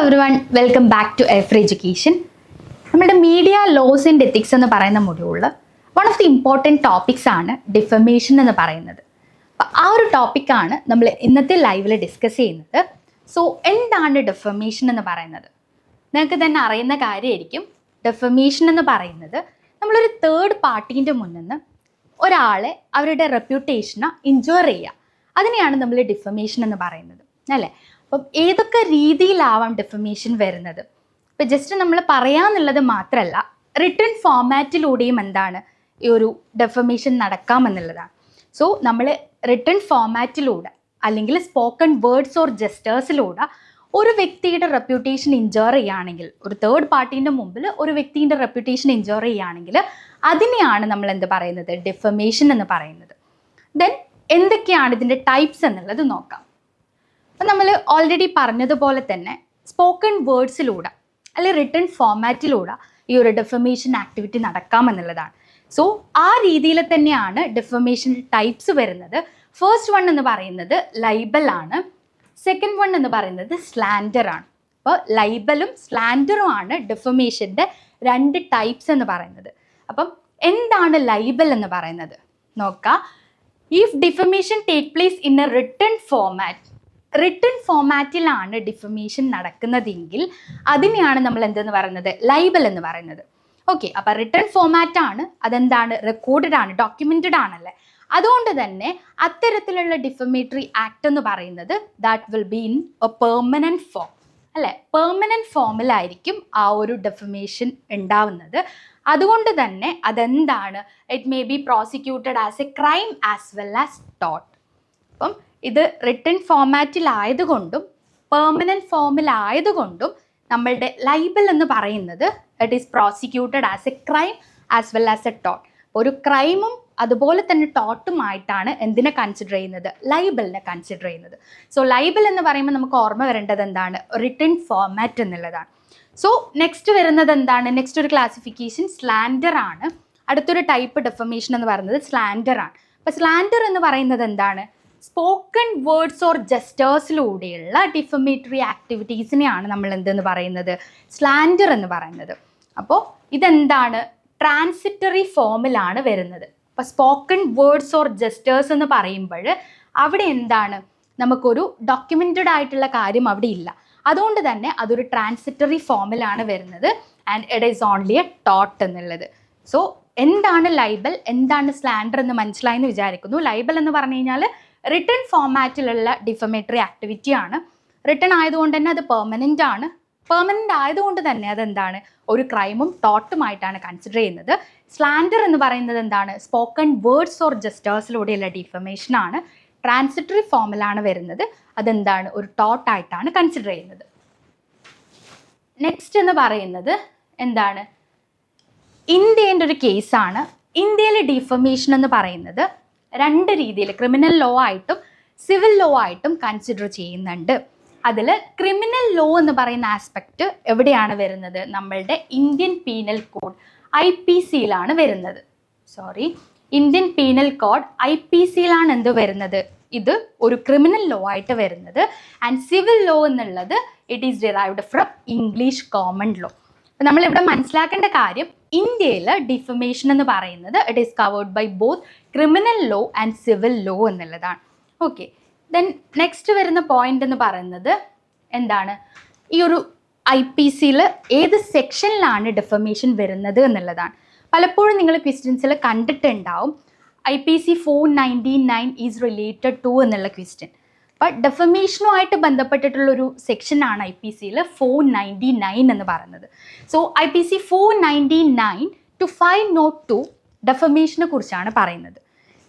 Every one welcome back to Ephor education നമ്മുടെ media laws and ethics എന്ന് പറയുന്ന മൊഡ്യൂളിൽ one of the important topics ആണ് defamation എന്ന് പറയുന്നത്. ആ ഒരു ടോപ്പിക്കാണ് നമ്മൾ ഇന്നത്തെ ലൈവിൽ ഡിസ്കസ് ചെയ്യുന്നത്. സോ എന്താണ് ഡെഫമേഷൻ എന്ന് പറയുന്നത്? നിങ്ങൾക്ക് തന്നെ അറിയുന്ന കാര്യമായിരിക്കും. ഡെഫമേഷൻ എന്ന് പറയുന്നത് നമ്മളൊരു തേർഡ് പാർട്ടീന്റെ മുന്നിൽ നിന്ന് ഒരാളെ അവരുടെ റെപ്യൂട്ടേഷനെ ഇൻജോർ ചെയ്യുക. അതിനെയാണ് നമ്മൾ ഡിഫമേഷൻ എന്ന് പറയുന്നത്. അല്ലേ? അപ്പം ഏതൊക്കെ രീതിയിലാവാം ഡിഫമേഷൻ വരുന്നത്? ഇപ്പം ജസ്റ്റ് നമ്മൾ പറയാന്നുള്ളത് മാത്രമല്ല റിട്ടേൺ ഫോമാറ്റിലൂടെയും എന്താണ് ഈ ഒരു ഡെഫമേഷൻ നടക്കാമെന്നുള്ളതാണ്. സോ നമ്മൾ റിട്ടേൺ ഫോമാറ്റിലൂടെ അല്ലെങ്കിൽ സ്പോക്കൺ വേർഡ്സ് ഓർ ജസ്റ്റേഴ്സിലൂടെ ഒരു വ്യക്തിയുടെ റെപ്യൂട്ടേഷൻ ഇഞ്ചർ ചെയ്യുകയാണെങ്കിൽ ഒരു തേർഡ് പാർട്ടീന്റെ മുമ്പിൽ ഒരു വ്യക്തിന്റെ റെപ്യൂട്ടേഷൻ ഇഞ്ചർ ചെയ്യുകയാണെങ്കിൽ അതിനെയാണ് നമ്മൾ എന്ത് പറയുന്നത്? ഡിഫമേഷൻ എന്ന് പറയുന്നത്. ദെൻ എന്തൊക്കെയാണ് ഇതിന്റെ ടൈപ്സ് എന്നുള്ളത് നോക്കാം. അപ്പം നമ്മൾ ഓൾറെഡി പറഞ്ഞതുപോലെ തന്നെ സ്പോക്കൺ വേർഡ്സിലൂടെ അല്ലെങ്കിൽ റിട്ടേൺ ഫോമാറ്റിലൂടെ ഈ ഒരു ഡെഫമേഷൻ ആക്ടിവിറ്റി നടക്കാമെന്നുള്ളതാണ് സോ ആ രീതിയിൽ തന്നെയാണ് ഡെഫമേഷൻ ടൈപ്സ് വരുന്നത്. ഫസ്റ്റ് വൺ എന്ന് പറയുന്നത് ലൈബൽ ആണ്. സെക്കൻഡ് വൺ എന്ന് പറയുന്നത് സ്ലാൻഡർ ആണ്. അപ്പോൾ ലൈബലും സ്ലാൻഡറും ആണ് ഡെഫമേഷന്റെ രണ്ട് ടൈപ്സ് എന്ന് പറയുന്നത്. അപ്പം എന്താണ് ലൈബൽ എന്ന് പറയുന്നത്? നോക്കാം. If defamation take place in a written format written ഫോമാറ്റിലാണ് defamation നടക്കുന്നതെങ്കിൽ അതിനെയാണ് നമ്മൾ എന്തെന്ന് പറയുന്നത്? ലൈബൽ എന്ന് പറയുന്നത്. ഓക്കെ അപ്പം റിട്ടേൺ ഫോമാറ്റ് ആണ് അതെന്താണ്? റെക്കോർഡഡ് ആണ് ഡോക്യുമെന്റഡ് ആണല്ലേ? അതുകൊണ്ട് തന്നെ അത്തരത്തിലുള്ള ഡിഫമേറ്ററി ആക്ട് എന്ന് പറയുന്നത് that will be in a permanent form അല്ലെ? പെർമനന്റ് ഫോമിലായിരിക്കും ആ ഒരു ഡെഫമേഷൻ ഉണ്ടാവുന്നത്. അതുകൊണ്ട് തന്നെ അതെന്താണ്? It may be prosecuted as a crime as well as taught അപ്പം ഇത് റിട്ടേൺ ഫോമാറ്റിലായതുകൊണ്ടും പെർമനന്റ് ഫോമിലായതുകൊണ്ടും നമ്മളുടെ ലൈബൽ എന്ന് പറയുന്നത് it is prosecuted as a crime as well as a taught ഒരു ക്രൈമും അതുപോലെ തന്നെ ടോട്ടുമായിട്ടാണ് എന്തിനെ കൺസിഡർ ചെയ്യുന്നത്? ലൈബലിനെ കൺസിഡർ ചെയ്യുന്നത്. സോ ലൈബൽ എന്ന് പറയുമ്പോൾ നമുക്ക് ഓർമ്മ വരേണ്ടത് എന്താണ്? റിട്ടേൺ ഫോമാറ്റ് എന്നുള്ളതാണ്. സോ നെക്സ്റ്റ് വരുന്നത് എന്താണ്? നെക്സ്റ്റ് ഒരു ക്ലാസിഫിക്കേഷൻ സ്ലാൻഡർ ആണ്. അടുത്തൊരു ടൈപ്പ് ഡെഫമേഷൻ എന്ന് പറയുന്നത് സ്ലാൻഡർ ആണ് അപ്പോൾ സ്ലാൻഡർ എന്ന് പറയുന്നത് എന്താണ്? സ്പോക്കൺ വേർഡ്സ് ഓർ ജസ്റ്റേഴ്സിലൂടെയുള്ള ഡിഫമേറ്ററി ആക്ടിവിറ്റീസിനെയാണ് നമ്മൾ എന്തെന്ന് പറയുന്നത്? സ്ലാൻഡർ എന്ന് പറയുന്നത്. അപ്പോൾ ഇതെന്താണ്? ട്രാൻസിറ്ററി ഫോമിലാണ് വരുന്നത്. അപ്പോൾ സ്പോക്കൺ വേർഡ്സ് ഓർ ജസ്റ്റേഴ്സ് എന്ന് പറയുമ്പോൾ അവിടെ എന്താണ്? നമുക്കൊരു ഡോക്യുമെന്റഡ് ആയിട്ടുള്ള കാര്യം അവിടെ ഇല്ല. അതുകൊണ്ട് തന്നെ അതൊരു ട്രാൻസിറ്ററി ഫോമിലാണ് വരുന്നത്. And it is only a taught എന്നുള്ളത്. സോ എന്താണ് ലൈബൽ എന്താണ് സ്ലാൻഡർ എന്ന് മനസ്സിലായെന്ന് വിചാരിക്കുന്നു? ലൈബൽ എന്ന് പറഞ്ഞു കഴിഞ്ഞാൽ റിട്ടേൺ ഫോമാറ്റിലുള്ള ഡിഫമേറ്ററി ആക്ടിവിറ്റി ആണ്. റിട്ടേൺ ആയതുകൊണ്ട് തന്നെ അത് പെർമനന്റ് ആണ്. പെർമനന്റ് ആയതുകൊണ്ട് തന്നെ അതെന്താണ്? ഒരു ക്രൈമും ടോട്ടുമായിട്ടാണ് കൺസിഡർ ചെയ്യുന്നത്. സ്ലാൻഡർ എന്ന് പറയുന്നത് എന്താണ്? സ്പോക്കൺ വേർഡ്സ് ഓർ ജസ്റ്റേഴ്സിലൂടെയുള്ള ഡിഫമേഷൻ ആണ്. ട്രാൻസിറ്ററി ഫോമിലാണ് വരുന്നത്. അതെന്താണ്? ഒരു ടോട്ടായിട്ടാണ് കൺസിഡർ ചെയ്യുന്നത്. നെക്സ്റ്റ് എന്ന് പറയുന്നത് എന്താണ്? ഇന്ത്യന്റെ ഒരു കേസാണ് ഇന്ത്യയിലെ ഡിഫമേഷൻ എന്ന് പറയുന്നത് രണ്ട് രീതിയിൽ ക്രിമിനൽ ലോ ആയിട്ടും സിവിൽ ലോ ആയിട്ടും കൺസിഡർ ചെയ്യുന്നുണ്ട്. അതിൽ ക്രിമിനൽ ലോ എന്ന് പറയുന്ന ആസ്പെക്റ്റ് എവിടെയാണ് വരുന്നത്? നമ്മളുടെ Indian penal code I P സിയിലാണ് വരുന്നത്. Sorry Indian penal code I P സിയിലാണ് എന്ത് വരുന്നത്? ഇത് ഒരു ക്രിമിനൽ ലോ ആയിട്ട് വരുന്നത്. ആൻഡ് സിവിൽ ലോ എന്നുള്ളത് it is derived from English common law അപ്പം നമ്മളിവിടെ മനസ്സിലാക്കേണ്ട കാര്യം ഇന്ത്യയിൽ ഡിഫമേഷൻ എന്ന് പറയുന്നത് it is covered by both criminal law and civil law എന്നുള്ളതാണ്. ഓക്കെ ദെൻ നെക്സ്റ്റ് വരുന്ന പോയിന്റ് എന്ന് പറയുന്നത് എന്താണ്? ഈ ഒരു ഐ പി സിയിൽ ഏത് സെക്ഷനിലാണ് ഡിഫമേഷൻ വരുന്നത് എന്നുള്ളതാണ്. പലപ്പോഴും നിങ്ങൾ ക്വസ്റ്റ്യൻസിൽ കണ്ടിട്ടുണ്ടാവും. I P C four ninety nine is related to എന്നുള്ള ക്വസ്റ്റ്യൻ ബട്ട് ഡെഫമേഷനുമായിട്ട് ബന്ധപ്പെട്ടിട്ടുള്ളൊരു സെക്ഷനാണ് ഐ പി സിയിൽ ഫോർ നയന്റി നയൻ എന്ന് പറയുന്നത്. So I P C four ninety nine to five nought two ഡെഫമേഷനെ കുറിച്ചാണ് പറയുന്നത്.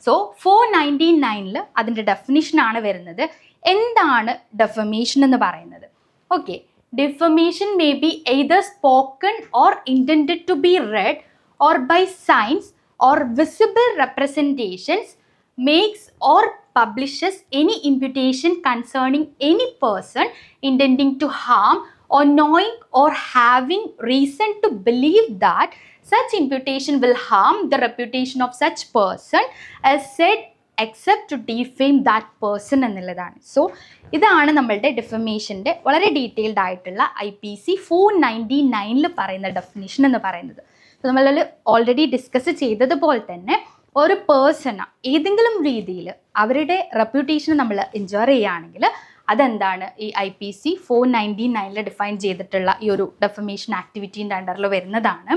സോ ഫോർ നയന്റി നയനിൽ അതിന്റെ ഡെഫിനിഷനാണ് വരുന്നത്. എന്താണ് ഡെഫമേഷൻ എന്ന് പറയുന്നത്? Okay defamation may be either spoken or intended to be read or by signs or visible representations makes or publishes any imputation concerning any person intending to harm or knowing or having reason to believe that such imputation will harm the reputation of such person as said except to defame that person എന്നുള്ളതാണ് so ഇതാണ് നമ്മളുടെ ഡിഫമേഷന്റെ വളരെ detailed ആയിട്ടുള്ള I P C four ninety നയനിൽ പറയുന്ന definition എന്ന് പറയുന്നത് നമ്മൾ ഓൾറെഡി ഡിസ്കസ് ചെയ്തതുപോലെ തന്നെ ഒരു പേഴ്സണ ഏതെങ്കിലും രീതിയിൽ അവരുടെ റെപ്യൂട്ടേഷൻ നമ്മൾ എൻജോയ് ചെയ്യുകയാണെങ്കിൽ അതെന്താണ്? ഈ I P C four ninety നയനിൽ define ചെയ്തിട്ടുള്ള ഈ ഒരു ഡെഫമേഷൻ ആക്ടിവിറ്റീന്റെ അണ്ടറിൽ വരുന്നതാണ്.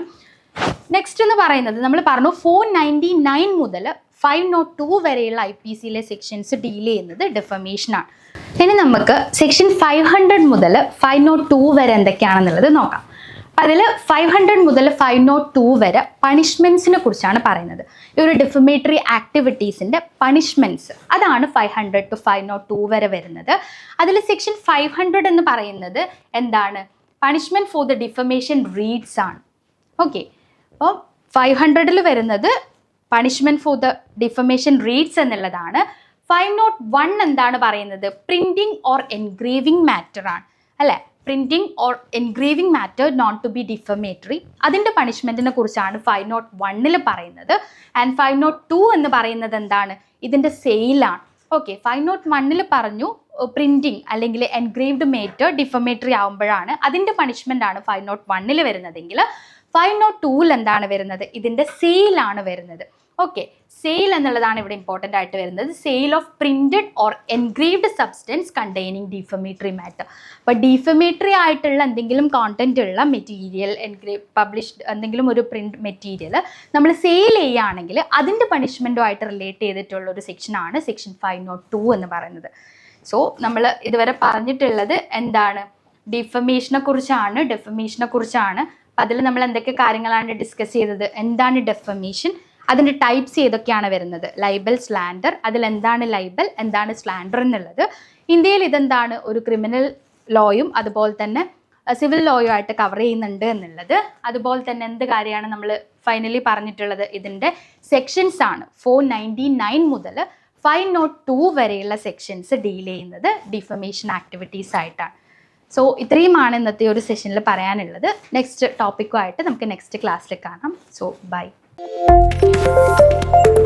നെക്സ്റ്റ് എന്ന് പറയുന്നത് നമ്മൾ പറഞ്ഞു ഫോർ നയന്റി നയൻ മുതൽ ഫൈവ് നോട്ട് ടു വരെയുള്ള ഐ പി സിയിലെ സെക്ഷൻസ് ഡീൽ ചെയ്യുന്നത് ഡെഫമേഷനാണ് ഇനി നമുക്ക് സെക്ഷൻ ഫൈവ് ഹൺഡ്രഡ് മുതൽ ഫൈവ് നോട്ട് ടു വരെ എന്തൊക്കെയാണെന്നുള്ളത് നോക്കാം. അതിൽ ഫൈവ് ഹൺഡ്രഡ് മുതൽ ഫൈവ് നോട്ട് ടു വരെ പണിഷ്മെന്റ്സിനെ കുറിച്ചാണ് പറയുന്നത്. ഈ ഒരു ഡിഫമേറ്ററി ആക്ടിവിറ്റീസിന്റെ പണിഷ്മെന്റ്സ് അതാണ് five hundred to five nought two വരെ വരുന്നത്. അതിൽ സെക്ഷൻ ഫൈവ് ഹൺഡ്രഡ് എന്ന് പറയുന്നത് എന്താണ്? Punishment for the defamation reads ആണ്. ഓക്കെ അപ്പോൾ ഫൈവ് ഹൺഡ്രഡിൽ വരുന്നത് punishment for the defamation reads എന്നുള്ളതാണ്. ഫൈവ് നോട്ട് വൺ എന്താണ് പറയുന്നത്? പ്രിന്റിംഗ് ഓർ എൻഗ്രേവിംഗ് മാറ്റർ ആണ്. അല്ലേ? Printing or engraving matter not to be defamatory അതിന്റെ പണിഷ്മെന്റിനെ കുറിച്ചാണ് ഫൈവ് നോട്ട് വണ്ണിൽ പറയുന്നത്. ആൻഡ് ഫൈവ് നോട്ട് ടു എന്ന് പറയുന്നത് എന്താണ്? ഇതിന്റെ സെയിലാണ് ഓക്കെ ഫൈവ് നോട്ട് വണ്ണിൽ പറഞ്ഞു പ്രിന്റിംഗ് അല്ലെങ്കിൽ എൻഗ്രേവ്ഡ് മേറ്റർ ഡിഫമേറ്ററി ആകുമ്പോഴാണ് അതിന്റെ പണിഷ്മെന്റ് ആണ് ഫൈവ് നോട്ട് വണ്ണിൽ വരുന്നതെങ്കിൽ ഫൈവ് നോട്ട് ടൂവിൽ എന്താണ് വരുന്നത്? ഇതിന്റെ സെയിലാണ് വരുന്നത്. ഓക്കെ സെയിൽ എന്നുള്ളതാണ് ഇവിടെ ഇമ്പോർട്ടന്റ് ആയിട്ട് വരുന്നത്. Sale of printed or engraved substance containing defamatory matter അപ്പോൾ ഡിഫമേറ്ററി ആയിട്ടുള്ള എന്തെങ്കിലും കോണ്ടന്റ് ഉള്ള മെറ്റീരിയൽ എൻഗ്രേവ് പബ്ലിഷ്ഡ് എന്തെങ്കിലും ഒരു പ്രിന്റ് മെറ്റീരിയൽ നമ്മൾ സെയിൽ ചെയ്യുകയാണെങ്കിൽ അതിന്റെ പണിഷ്മെന്റുമായിട്ട് റിലേറ്റ് ചെയ്തിട്ടുള്ള ഒരു സെക്ഷനാണ് സെക്ഷൻ ഫൈവ് നോട്ട് ടു എന്ന് പറയുന്നത്. സോ നമ്മൾ ഇതുവരെ പറഞ്ഞിട്ടുള്ളത് എന്താണ്? ഡിഫമേഷനെ കുറിച്ചാണ് ഡെഫമേഷനെ കുറിച്ചാണ് അതിൽ നമ്മൾ എന്തൊക്കെ കാര്യങ്ങളാണ് ഡിസ്കസ് ചെയ്തത്? എന്താണ് ഡെഫമേഷൻ അതിന്റെ ടൈപ്സ് ഏതൊക്കെയാണ് വരുന്നത്? ലൈബൽ സ്ലാൻഡർ അതിൽ എന്താണ് ലൈബൽ എന്താണ് സ്ലാൻഡർ എന്നുള്ളത്. ഇന്ത്യയിൽ ഇതെന്താണ്? ഒരു ക്രിമിനൽ ലോയും അതുപോലെ തന്നെ സിവിൽ ലോയും ആയിട്ട് കവർ ചെയ്യുന്നുണ്ട് എന്നുള്ളത്. അതുപോലെ തന്നെ എന്ത് കാര്യമാണ് നമ്മൾ ഫൈനലി പറഞ്ഞിട്ടുള്ളത്? ഇതിന്റെ സെക്ഷൻസ് ആണ്. ഫോർ നയന്റി നയൻ മുതൽ ഫൈവ് നോട്ട് ടു വരെയുള്ള സെക്ഷൻസ് ഡീൽ ചെയ്യുന്നത് ഡിഫമേഷൻ ആക്ടിവിറ്റീസ് ആയിട്ടാണ്. സോ ഇത്രയുമാണ് ഇന്നത്തെ ഒരു സെഷനിൽ പറയാനുള്ളത്. നെക്സ്റ്റ് ടോപ്പിക്കുമായിട്ട് നമുക്ക് നെക്സ്റ്റ് ക്ലാസ്സിൽ കാണാം. So by Música